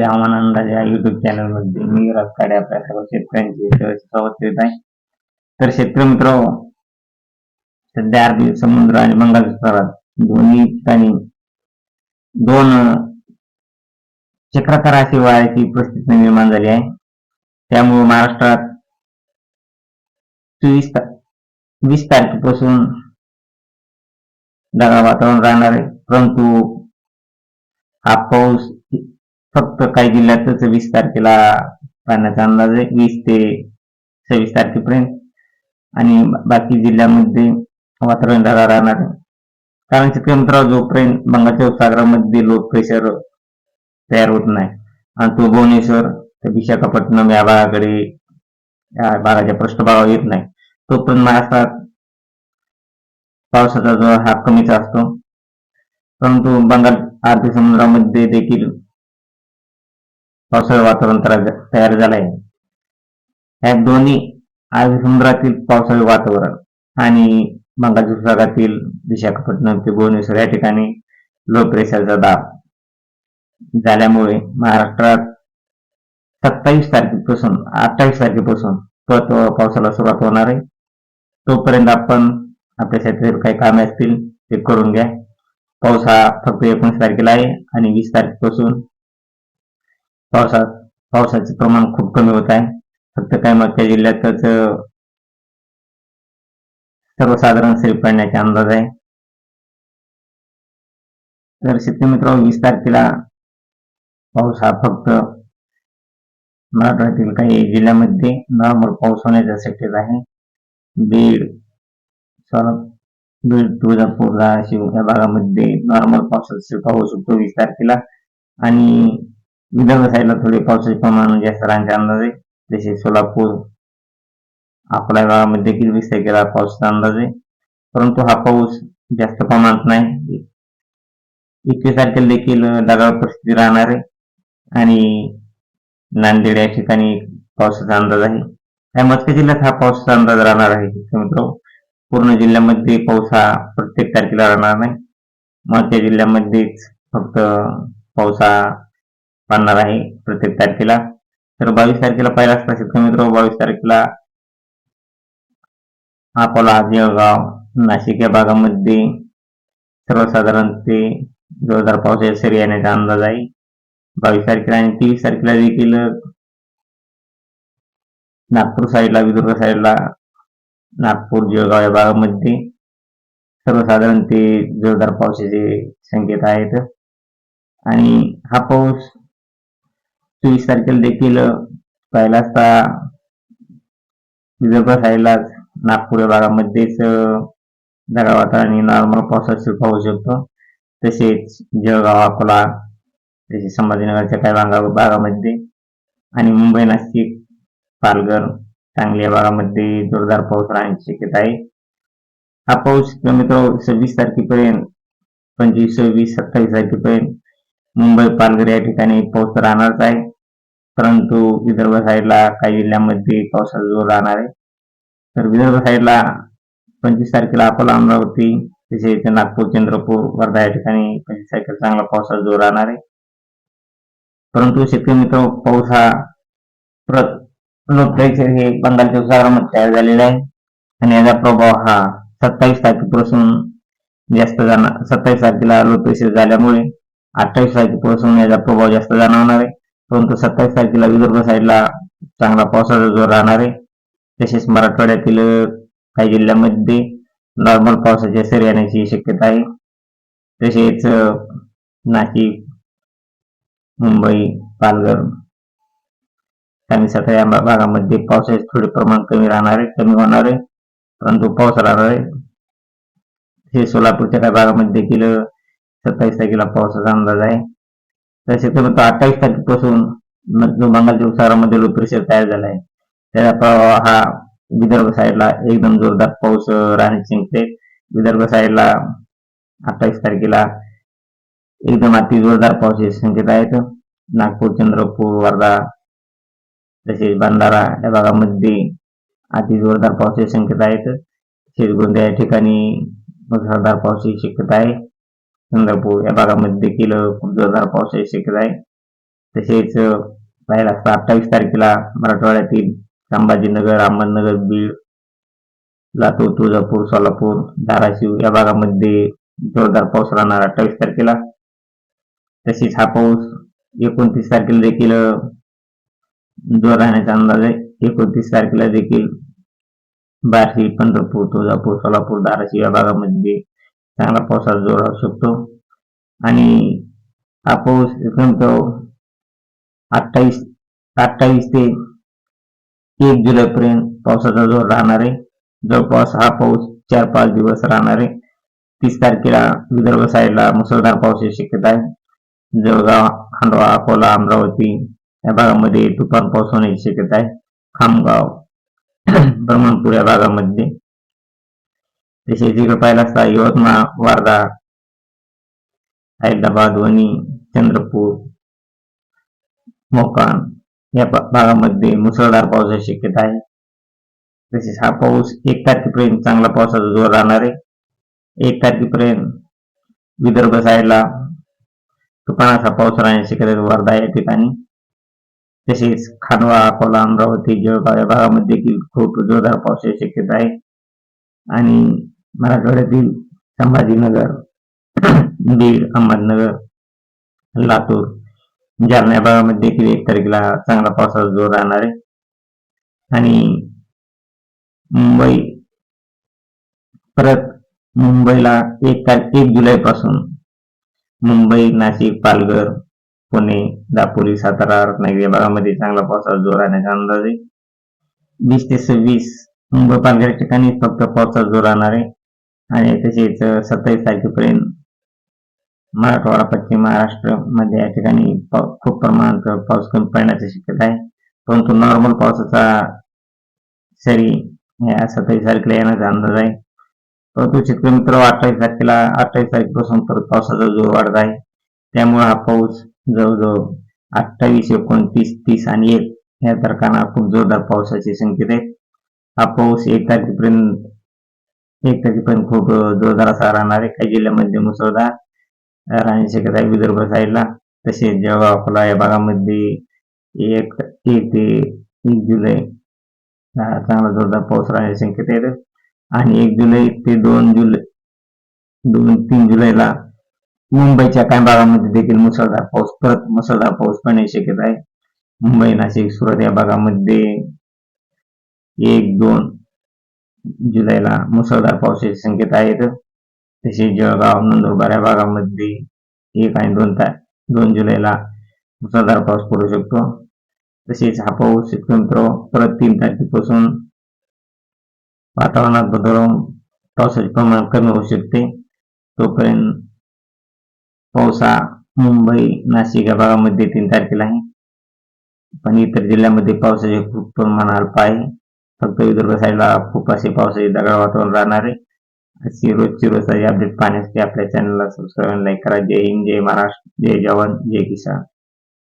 शेतकरी हवामान अंदाज या युट्यूब चॅनलमध्ये मी विराज काडे आपल्या सर्व शेतकऱ्यांचे स्वागत करीत आहे. तर शेतकरी मित्र सध्या अरबी समुद्र आणि बंगाल विस्तारात दोन्ही ठिकाणी दोन चक्रकाराशी वाऱ्याची परिस्थिती निर्माण झाली आहे. त्यामुळे महाराष्ट्रात चोवीस वीस तारखेपासून ढगाळ वातावरण राहणार आहे. परंतु हा पाऊस फक्त काही जिल्ह्यातच वीस तारखेला पाण्याचा अंदाज आहे. वीस ते सव्वीस तारखेपर्यंत. आणि बाकी जिल्ह्यामध्ये वातावरण ढगाळ राहणार आहे. कारण शेतकरी जोपर्यंत बंगालच्या उपसागरामध्ये लो प्रेशर तयार होत नाही आणि तो भुवनेश्वर तर विशाखापट्टणम या भागाकडे या भागाच्या पृष्ठभागावर येत नाही तोपर्यंत महाराष्ट्रात पावसाचा जो हा कमीच असतो. परंतु बंगाल आरती समुद्रामध्ये देखील पावसाळी वातावरण तयार तयार झालं आहे या दोन्ही अरबी समुद्रातील पावसाळी वातावरण आणि बंगालच्या विभागातील विशाखापट्टणम ते भुवनेश्वर या ठिकाणी लो प्रेशरचा दाब झाल्यामुळे महाराष्ट्रात सत्तावीस तारखेपासून अठ्ठावीस तारखेपासून परत पावसाला सुरुवात होणार आहे. तोपर्यंत आपण आपल्या शेतातील काही कामे असतील ते करून घ्या. पाऊस हा फक्त एकोणीस तारखेला आहे आणि वीस तारखेपासून पावसात पावसाचे प्रमाण खूप कमी होत आहे. फक्त काय मागच्या जिल्ह्यातच सर्वसाधारण सरी पडण्याचा अंदाज आहे. तर शेतकरी मित्र वीस तारखेला पाऊस हा फक्त मराठवाड्यातील काही जिल्ह्यामध्ये नॉर्मल पाऊस होण्याच्या शक्यता आहे. बीड सोलापूर बीड तुळजापूर धाराशिव या भागामध्ये नॉर्मल पावसाचा शिरकाव होऊ शकतो वीस तारखेला. आणि विदर्भ साईडला थोडे पावसाचे प्रमाण जास्त राहण्याचे अंदाज आहे जसे सोलापूर अकोला भागामध्ये देखील वीस तारखेला पावसाचा अंदाज आहे परंतु हा पाऊस जास्त प्रमाणात नाही एकवीस तारखेला देखील ढगाळ परिस्थिती राहणार आहे आणि नांदेड या ठिकाणी पावसाचा अंदाज आहे त्या मस्के जिल्ह्यात हा पावसाचा अंदाज राहणार आहे मित्र पूर्ण जिल्ह्यामध्ये पाऊस हा प्रत्येक तारखेला राहणार नाही मध्य जिल्ह्यामध्येच फक्त पाऊस हा आहे प्रत्येक तारखेला. तर बावीस तारखेला पहिला असता शेतकरी मित्र बावीस तारखेला अकोला जळगाव नाशिक या भागामध्ये सर्वसाधारण ते जोरदार पावसाच्या सरी येण्याचा अंदाज आहे. बावीस तारखेला आणि तेवीस तारखेला देखील नागपूर साईडला विदर्भ साईडला नागपूर जळगाव या भागामध्ये सर्वसाधारण ते जोरदार पावसाचे संकेत आहेत. आणि हा पाऊस चोवीस तारखेला देखील पहिला असता विदर्भ साईडलाच नागपूर या भागामध्येच ढगाळ आणि नॉर्मल पावसाचा शिरकाव होऊ शकतो. तसेच जळगाव अकोला तसेच संभाजीनगरच्या काही भागा भागामध्ये आणि मुंबई नाशिक पालघर सांगली या भागामध्ये जोरदार पाऊस राहण्याची शक्यता आहे. हा पाऊस मित्र सव्वीस तारखेपर्यंत पंचवीस सव्वीस सत्तावीस तारखेपर्यंत मुंबई पालघर या ठिकाणी पाऊस राहणारच आहे. परंतु विदर्भ साईडला काही जिल्ह्यामध्ये पावसाचा जोर राहणार आहे. तर विदर्भ साईडला पंचवीस तारखेला अकोला अमरावती तसेच नागपूर चंद्रपूर वर्धा या ठिकाणी पंचवीस तारखेला चांगला पावसाचा जोर राहणार आहे. परंतु शेतकरी मित्र पाऊस हा परत लो हे बंगालच्या उपसागरामध्ये तयार झालेला आहे. आणि याचा प्रभाव हा सत्तावीस तारखेपासून जास्त जाणार सत्तावीस तारखेला लो झाल्यामुळे अठ्ठावीस तारखेपासून याचा प्रभाव जास्त जाणवणार आहे. परंतु सत्तावीस तारखेला विदर्भ साईडला चांगला पावसाचा जोर राहणार आहे. तसेच मराठवाड्यातील काही जिल्ह्यामध्ये नॉर्मल पावसाच्या सरी येण्याची शक्यता आहे. तसेच नाशिक मुंबई पालघर सांगली सातारा या भागामध्ये पावसाचे थोडे प्रमाण कमी राहणार आहे कमी होणार आहे. परंतु पाऊस राहणार आहे. हे सोलापूरच्या काही भागामध्ये देखील सत्तावीस तारखेला पावसाचा अंदाज आहे. तर शक्यतो अठ्ठावीस तारखेपासून जो बंगालच्या उपसागरामध्ये लो प्रेशर तयार झाला आहे त्याचा प्रभाव हा विदर्भ साईडला एकदम जोरदार पाऊस राहण्याची शक्यता विदर्भ साईडला अठ्ठावीस तारखेला एकदम अति जोरदार पावसाची संकेत आहेत. नागपूर चंद्रपूर वर्धा तसेच भंडारा या भागामध्ये अति जोरदार पावसाची शक्यता आहेत. तसेच गोंदिया या ठिकाणी मुसळधार पावसाची शक्यता आहे. चंद्रपूर या भागामध्ये देखील खूप जोरदार पावसाची शक्यता आहे. तसेच पाहिला असता अठ्ठावीस तारखेला मराठवाड्यातील संभाजीनगर अहमदनगर बीड लातूर तुळजापूर सोलापूर धाराशिव या भागामध्ये जोरदार पाऊस राहणार अठ्ठावीस तारखेला. तसेच हा पाऊस एकोणतीस तारखेला देखील जोर राहण्याचा अंदाज आहे. एकोणतीस तारखेला देखील बार्शी पंढरपूर तुळजापूर सोलापूर धाराशिव या भागामध्ये चांगला पावसाचा जोर राहू शकतो. आणि हा पाऊस जमतो अठ्ठावीस अठ्ठावीस ते एक जुलैपर्यंत पावसाचा जोर राहणार आहे. जवळपास हा पाऊस चार पाच दिवस राहणार आहे. तीस तारखेला विदर्भ साईडला मुसळधार पावसाची शक्यता आहे. जळगाव खांडवा अकोला अमरावती या भागामध्ये तुफान पाऊस होण्याची शक्यता आहे. खामगाव ब्रह्मणपूर या भागामध्ये तसेच इकडे पाहिला असता यवतमाळ वार्धा हैदराबाद वणी चंद्रपूर मोकाण या भागामध्ये मुसळधार पावसाची शक्यता आहे. तसेच हा पाऊस एक तारखेपर्यंत चांगला पावसाचा जोर राहणार आहे. एक तारखेपर्यंत विदर्भ साईडला तुफानाचा पाऊस राहण्याची शक्यता वर्धा या ठिकाणी. तसेच खानवा अकोला अमरावती जळगाव या भागामध्ये देखील खूप जोरदार पावसाची शक्यता आहे. आणि मराठवाड्यातील संभाजीनगर बीड अहमदनगर लातूर जालना या भागामध्ये देखील एक तारखेला चांगला पावसाचा जोर राहणार आहे. आणि मुंबई परत मुंबईला एक तारीख एक जुलैपासून मुंबई नाशिक पालघर पुणे दापोली सातारा रत्नागिरी या भागामध्ये चांगला पावसाचा जोर राहण्याचा अंदाज आहे. वीस ते सव्वीस मुंबई पालघर ठिकाणी फक्त पावसाचा जोर राहणार आहे. आणि तसेच सत्तावीस तारखेपर्यंत मराठवाडा पश्चिम महाराष्ट्रमध्ये या ठिकाणी खूप प्रमाणात पाऊस कमी पडण्याची शक्यता आहे. परंतु नॉर्मल पावसाचा सरी या सत्तावीस तारखेला येण्याचा अंदाज आहे. परंतु शेतकरी मित्र अठ्ठावीस तारखेला अठ्ठावीस तारखेपासून परत पावसाचा जोर वाढत आहे. त्यामुळे हा पाऊस जवळजवळ अठ्ठावीस एकोणतीस तीस आणि एक या तारखांना खूप जोरदार पावसाचे संकेत आहेत हा पाऊस एक तारखेपर्यंत एक तारखेपर्यंत खूप जोरदार असा राहणार आहे. काही जिल्ह्यामध्ये मुसळधार राहण्याची शक्यता आहे. विदर्भ साईडला तसेच जळगाव अकोला या भागामध्ये एक एक ते एक जुलै चांगला जोरदार पाऊस राहण्याची शक्यता आहे. आणि एक जुलै ते दोन जुलै दोन तीन जुलैला मुंबईच्या काही भागामध्ये देखील मुसळधार पाऊस परत मुसळधार पाऊस पडण्याची शक्यता आहे. मुंबई नाशिक सुरत या भागामध्ये एक दोन जुलैला मुसळधार पावसाचे संकेत आहेत. तसेच जळगाव नंदुरबार या भागामध्ये एक आणि दोन ता दोन जुलैला मुसळधार पाऊस पडू शकतो. तसेच हा पाऊस शेतकरी मित्र परत तीन तारखेपासून वातावरणात बदल होऊन पावसाचे प्रमाण कमी होऊ शकते. तोपर्यंत पाऊस हा मुंबई नाशिक या भागामध्ये तीन तारखेला आहे. पण इतर जिल्ह्यामध्ये पावसाचे खूप प्रमाण अल्प आहे. फक्त विदर्भ साईडला खूप असे पावसाचे दगड वातावरण राहणार आहे. अशी रोजची रोजची अपडेट पाहण्यासाठी आपल्या चॅनलला सबस्क्राईब लाईक करा. जय हिंद जय महाराष्ट्र जय जवान जय किसान.